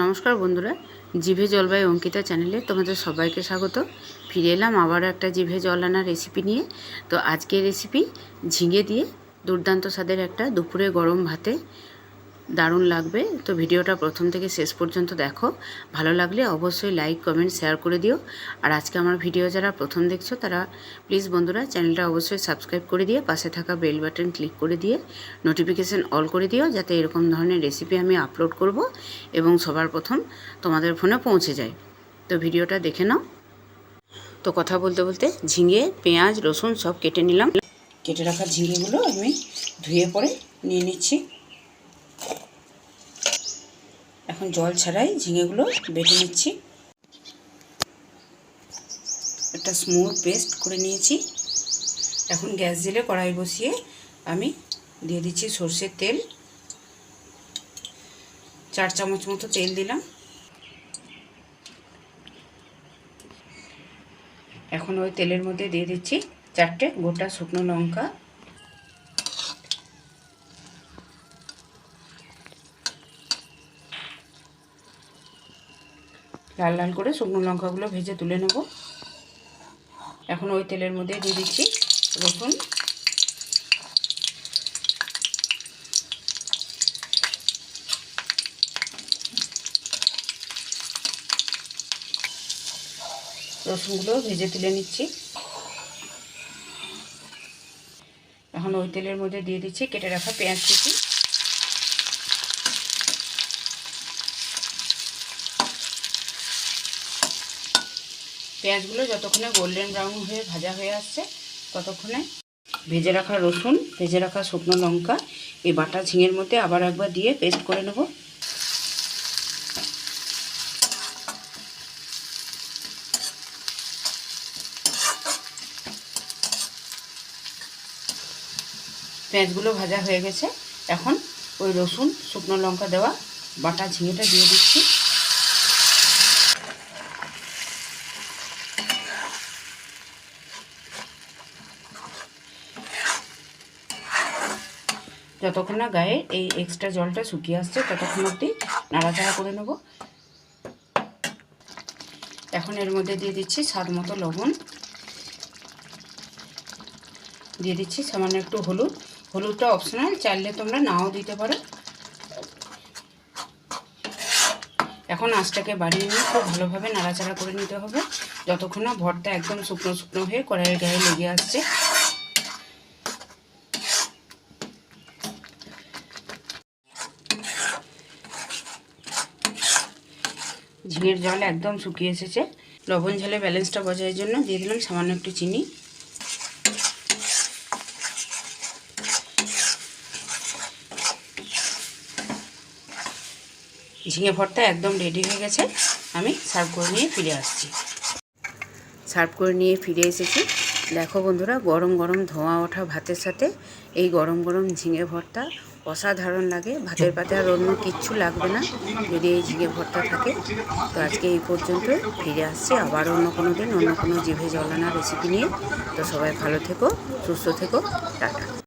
নমস্কার বন্ধুরা, জিভে জলবায়ু অঙ্কিতা চ্যানেলে তোমাদের সবাইকে স্বাগত। ফিরে এলাম আবার একটা জিভে জল আনা রেসিপি নিয়ে। তো আজকের রেসিপি ঝিঙে দিয়ে দুর্দান্ত স্বাদের একটা দুপুরে গরম ভাতে দারুণ লাগবে। তো ভিডিওটা প্রথম থেকে শেষ পর্যন্ত দেখো। ভালো লাগলে অবশ্যই লাইক কমেন্ট শেয়ার করে দিও। আর আজকে আমার ভিডিও যারা প্রথম দেখছ, তারা প্লিজ বন্ধুরা চ্যানেলটা অবশ্যই সাবস্ক্রাইব করে দিয়ে পাশে থাকা বেল বাটন ক্লিক করে দিয়ে নোটিফিকেশান অল করে দিও, যাতে এরকম ধরনের রেসিপি আমি আপলোড করব এবং সবার প্রথম তোমাদের ফোনে পৌঁছে যায়। তো ভিডিওটা দেখে নাও। তো কথা বলতে বলতে ঝিঙে, পেঁয়াজ, রসুন সব কেটে নিলাম। কেটে রাখা ঝিঙেগুলো আমি ধুয়ে পরে নিয়ে নিচ্ছি। এখন জল ছাড়াই ঝিঙেগুলো বেটে নিচ্ছি। একটা স্মুথ পেস্ট করে নিয়েছি। এখন গ্যাস জেলে কড়াই বসিয়ে আমি দিয়ে দিচ্ছি সর্ষের তেল। চার চামচ মতো তেল দিলাম। এখন ওই তেলের মধ্যে দিয়ে দিচ্ছি চারটে গোটা শুকনো লঙ্কা। লাল লাল করে শুকনো লঙ্কাগুলো ভেজে তুলে নেব। এখন ওই তেলের মধ্যে দিয়ে দিচ্ছি রসুন। রসুনগুলো ভেজে তুলে নিচ্ছি। এখন ওই তেলের মধ্যে দিয়ে দিচ্ছি কেটে রাখা পেঁয়াজ কুচি। পেঁয়াজগুলো যতক্ষণে গোল্ডেন ব্রাউন হয়ে ভাজা হয়ে আসছে, ততক্ষণে ভেজে রাখা রসুন, ভেজে রাখা শুকনো লঙ্কা, এই বাটা ঝিঙের মধ্যে আবার একবার দিয়ে পেস্ট করে নেব। পেঁয়াজগুলো ভাজা হয়ে গেছে, এখন ওই রসুন, শুকনো লঙ্কা দেওয়া বাটা ঝিঙেটা দিয়ে দিচ্ছি। যতক্ষণ না গায়ে এই এক্সট্রা জলটা শুকিয়ে আসছে, ততক্ষণ অবধি নাড়াচাড়া করে নেব। এখন এর মধ্যে দিয়ে দিচ্ছি স্বাদ মতো লবণ। দিয়ে দিচ্ছি সামান্য একটু হলুদ। হলুদটা অপশনাল চাইলে তোমরা নাও দিতে পারো। এখন আঁচটাকে বাড়িয়ে নিয়ে খুব ভালোভাবে নাড়াচাড়া করে নিতে হবে। যতক্ষণ না ভরটা একদম শুকনো শুকনো হয়ে কড়াইয়ের গায়ে লেগে আসছে ঝিঙের জল একদম শুকিয়ে এসেছে। লবণ ঝালে ব্যালেন্সটা বজায়ের জন্য দিয়ে দিলাম সামান্য একটু চিনি। ঝিঙে ভর্তা একদম রেডি হয়ে গেছে। আমি সার্ভ করে নিয়ে ফিরে আসছি। সার্ভ করে নিয়ে ফিরে এসেছি। দেখো বন্ধুরা, গরম গরম ধোঁয়া ওঠা ভাতের সাথে এই গরম গরম ঝিঙে ভর্তা অসাধারণ লাগে। ভাতের পাতে আর অন্য কিচ্ছু লাগবে না। যদি এই ঝিঙে ভর্তা থাকে, তো আজকে এই পর্যন্ত ফিরে আসছে আবার অন্য কোনো দিন, অন্য কোনো জিভে জলানা রেসিপি নিয়ে। তো সবাই ভালো থেকো, সুস্থ থেকো, টাটা।